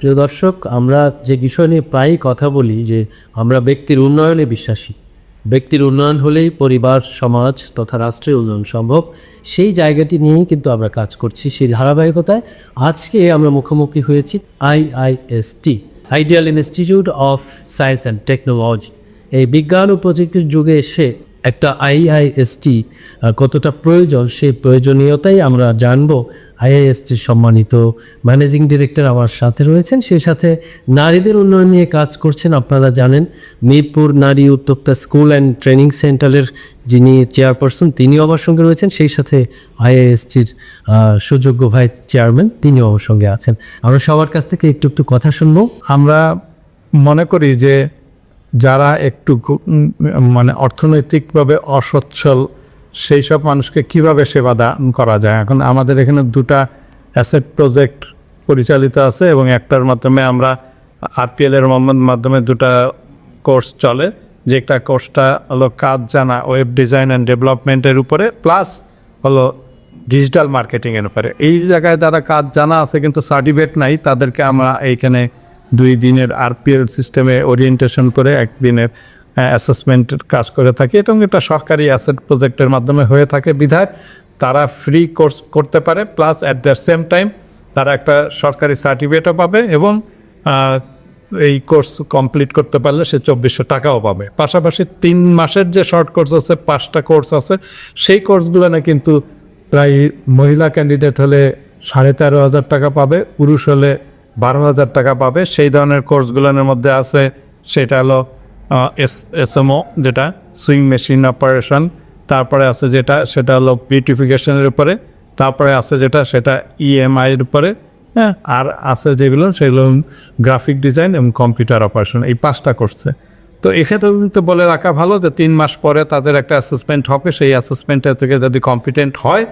প্রিয় দর্শক, আমরা যে বিষয় নিয়ে প্রায়ই কথা বলি যে আমরা ব্যক্তির উন্নয়নে বিশ্বাসী। ব্যক্তির উন্নয়ন হলেই পরিবার, সমাজ তথা রাষ্ট্রের উন্নয়ন সম্ভব। সেই জায়গাটি নিয়েই কিন্তু আমরা কাজ করছি। সেই ধারাবাহিকতায় আজকে আমরা মুখোমুখি হয়েছি IIST ideal institute of science and technology এই বিজ্ঞান ও প্রযুক্তির যুগে এসে একটা আইআইএসটি কতটা প্রয়োজন, সেই প্রয়োজনীয়তাই আমরা জানব। আইআইএসটির সম্মানিত ম্যানেজিং ডিরেক্টর আমার সাথে রয়েছেন। সেই সাথে নারীদের উন্নয়ন নিয়ে কাজ করছেন, আপনারা জানেন, মিরপুর নারী উদ্যোক্তা স্কুল অ্যান্ড ট্রেনিং সেন্টারের যিনি চেয়ারপারসন, তিনিও আমার সঙ্গে রয়েছেন। সেই সাথে আইআইএসটির সুযোগ্য ভাইস চেয়ারম্যান, তিনিও আমার সঙ্গে আছেন। আমরা সবার কাছ থেকে একটু একটু কথা শুনব। আমরা মনে করি যে যারা একটু মানে অর্থনৈতিকভাবে অসচ্ছল, সেই সব মানুষকে কীভাবে সেবা দান করা যায়? এখন আমাদের এখানে দুটা অ্যাসেট প্রজেক্ট পরিচালিত আছে এবং একটার মাধ্যমে আমরা আরপিএল এর মাধ্যমে- দুটা কোর্স চলে যে একটা কোর্সটা হলো কাজ জানা ওয়েব ডিজাইন অ্যান্ড ডেভেলপমেন্টের উপরে প্লাস হলো ডিজিটাল মার্কেটিংয়ের উপরে। এই জায়গায় যারা কাজ জানা আছে কিন্তু সার্টিফিকেট নাই, তাদেরকে আমরা এইখানে দুই দিনের আরপিএল সিস্টেমে ওরিয়েন্টেশন করে একদিনের অ্যাসেসমেন্টের কাজ করে থাকে এবং এটা সরকারি অ্যাসেট প্রজেক্টের মাধ্যমে হয়ে থাকে বিধায়। তারা ফ্রি কোর্স করতে পারে plus at the same time তারা একটা সরকারি সার্টিফিকেটও পাবে এবং এই কোর্স কমপ্লিট করতে পারলে সে চব্বিশশো টাকাও পাবে। পাশাপাশি তিন মাসের যে শর্ট কোর্স আছে, পাঁচটা কোর্স আছে, সেই কোর্সগুলো না কিন্তু প্রায় মহিলা ক্যান্ডিডেট হলে সাড়ে তেরো হাজার টাকা পাবে, পুরুষ হলে বারো হাজার টাকা পাবে। সেই ধরনের কোর্সগুলোর মধ্যে আছে, সেটা হলো এস, এসএমও, যেটা সুইং মেশিন অপারেশন তারপরে আছে যেটা, সেটা হলো বিউটিফিকেশনের উপরে, তারপরে আছে যেটা, সেটা ইএমআই এর উপরে হ্যাঁ আর আছে যেগুলো, সেগুলো গ্রাফিক ডিজাইন এবং কম্পিউটার অপারেশন এই পাঁচটা করছে তো এক্ষেত্রে কিন্তু বলে রাখা ভালো যে তিন মাস পরে তাদের একটা অ্যাসেসমেন্ট হবে, সেই অ্যাসেসমেন্টের থেকে যদি কম্পিটেন্ট হয়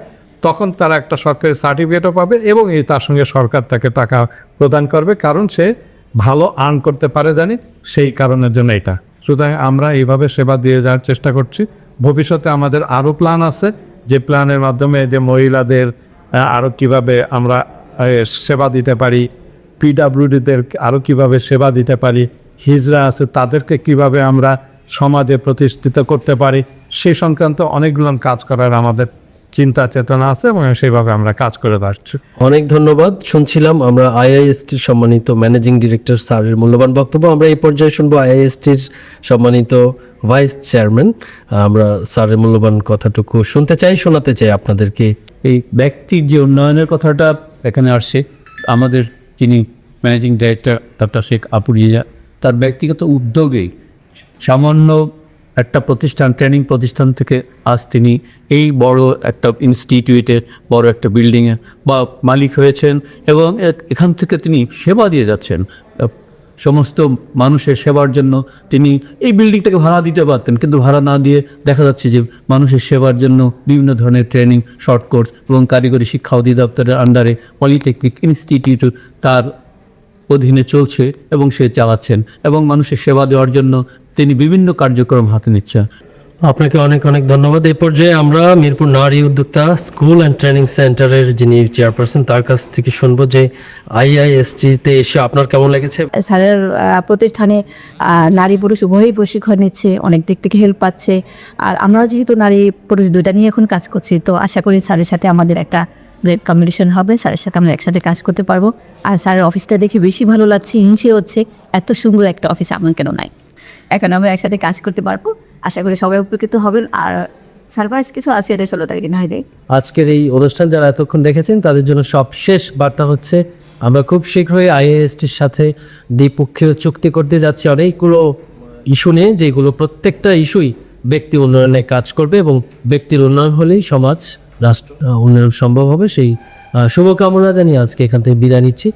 তখন তারা একটা সরকারি সার্টিফিকেটও পাবে এবং এই তার সঙ্গে সরকার তাকে টাকা প্রদান করবে। কারণ সে ভালো আর্ন করতে পারে জানি, সেই কারণের জন্য এটা। সুতরাং আমরা এইভাবে সেবা দিয়ে যাওয়ার চেষ্টা করছি। ভবিষ্যতে আমাদের আরও প্ল্যান আছে, যে প্ল্যানের মাধ্যমে যে মহিলাদের আরও কীভাবে আমরা সেবা দিতে পারি পিডাব্লিউডিদের আরও কীভাবে সেবা দিতে পারি, হিজরা আছে, তাদেরকে কীভাবে আমরা সমাজে প্রতিষ্ঠিত করতে পারি সেই সংক্রান্ত অনেকগুলো কাজ করার আমাদের চিন্তা চেতনা আছে এবং সেইভাবে আমরা কাজ করে আসছি অনেক ধন্যবাদ। শুনছিলাম আমরা আইআইএসটির সম্মানিত ম্যানেজিং ডিরেক্টর স্যারের মূল্যবান বক্তব্য। আমরা এই পর্যায়ে শুনব আইআইএসটির সম্মানিত ভাইস চেয়ারম্যান। আমরা স্যারের মূল্যবান কথাটুকু শুনতে চাই শোনাতে চাই আপনাদেরকে। এই ব্যক্তির যে উন্নয়নের কথাটা এখানে আসছে আমাদের যিনি managing director doctor Sheikh Apuria তার ব্যক্তিগত উদ্যোগেই সামান্য একটা প্রতিষ্ঠান, ট্রেনিং প্রতিষ্ঠান থেকে আজ তিনি এই বড় একটা ইনস্টিটিউটের বড় একটা বিল্ডিংয়ে বা মালিক হয়েছেন এবং এখান থেকে তিনি সেবা দিয়ে যাচ্ছেন। সমস্ত মানুষের সেবার জন্য তিনি এই বিল্ডিংটাকে ভাড়া দিতে পারতেন, কিন্তু ভাড়া না দিয়ে দেখা যাচ্ছে যে মানুষের সেবার জন্য বিভিন্ন ধরনের ট্রেনিং শর্ট কোর্স এবং কারিগরি শিক্ষা অধিদপ্তরের আন্ডারে পলিটেকনিক ইনস্টিটিউট তার অধীনে চলছে এবং সে চালাচ্ছেন এবং মানুষের সেবা দেওয়ার জন্য তিনি বিভিন্ন কার্যক্রম হাতে নিচ্ছেন। আপনাকে অনেক অনেক ধন্যবাদ। এই পর্যায়ে আমরা মিরপুর নারী উদ্যোক্তা স্কুল অ্যান্ড ট্রেনিং সেন্টারের যিনি চেয়ারপারসন তার কাছ থেকে শুনব যে আইআইএসটিতে এসে আপনার কেমন লেগেছে? স্যারের প্রতিষ্ঠানে নারী পুরুষ উভয়ই প্রশিক্ষণ নিচ্ছে অনেক দিক থেকে হেল্প পাচ্ছে। আর আমরা যেহেতু নারী পুরুষ দুইটা নিয়ে এখন কাজ করছি তো আশা করি স্যারের সাথে আমাদের একটা গ্রেট কম্বিনেশন হবে। স্যারের সাথে আমরা একসাথে কাজ করতে পারব। আর স্যারের অফিসটা দেখে বেশি ভালো লাগছে হিংসে হচ্ছে এত সুন্দর একটা অফিস আমার কেন নাই। এখন আমরা একসাথে কাজ করতে পারব। আশা করি সবাই উপকৃত হবেন। আর সারপ্রাইজ কিছু আছে এটা ষোলো তারিখে, না আজকের এই অনুষ্ঠান যারা এতক্ষণ দেখেছেন, তাদের জন্য সবশেষ বার্তা হচ্ছে, আমরা খুব শীঘ্রই আইএএসটির সাথে দ্বিপক্ষীয় চুক্তি করতে যাচ্ছি। অনেকগুলো ইস্যু নিয়ে, যেগুলো প্রত্যেকটা ইস্যুই ব্যক্তি উন্নয়নে কাজ করবে এবং ব্যক্তির উন্নয়ন হলেই সমাজ, রাষ্ট্র উন্নয়ন সম্ভব হবে। সেই শুভকামনা জানিয়ে আজকে এখান থেকে বিদায় নিচ্ছি।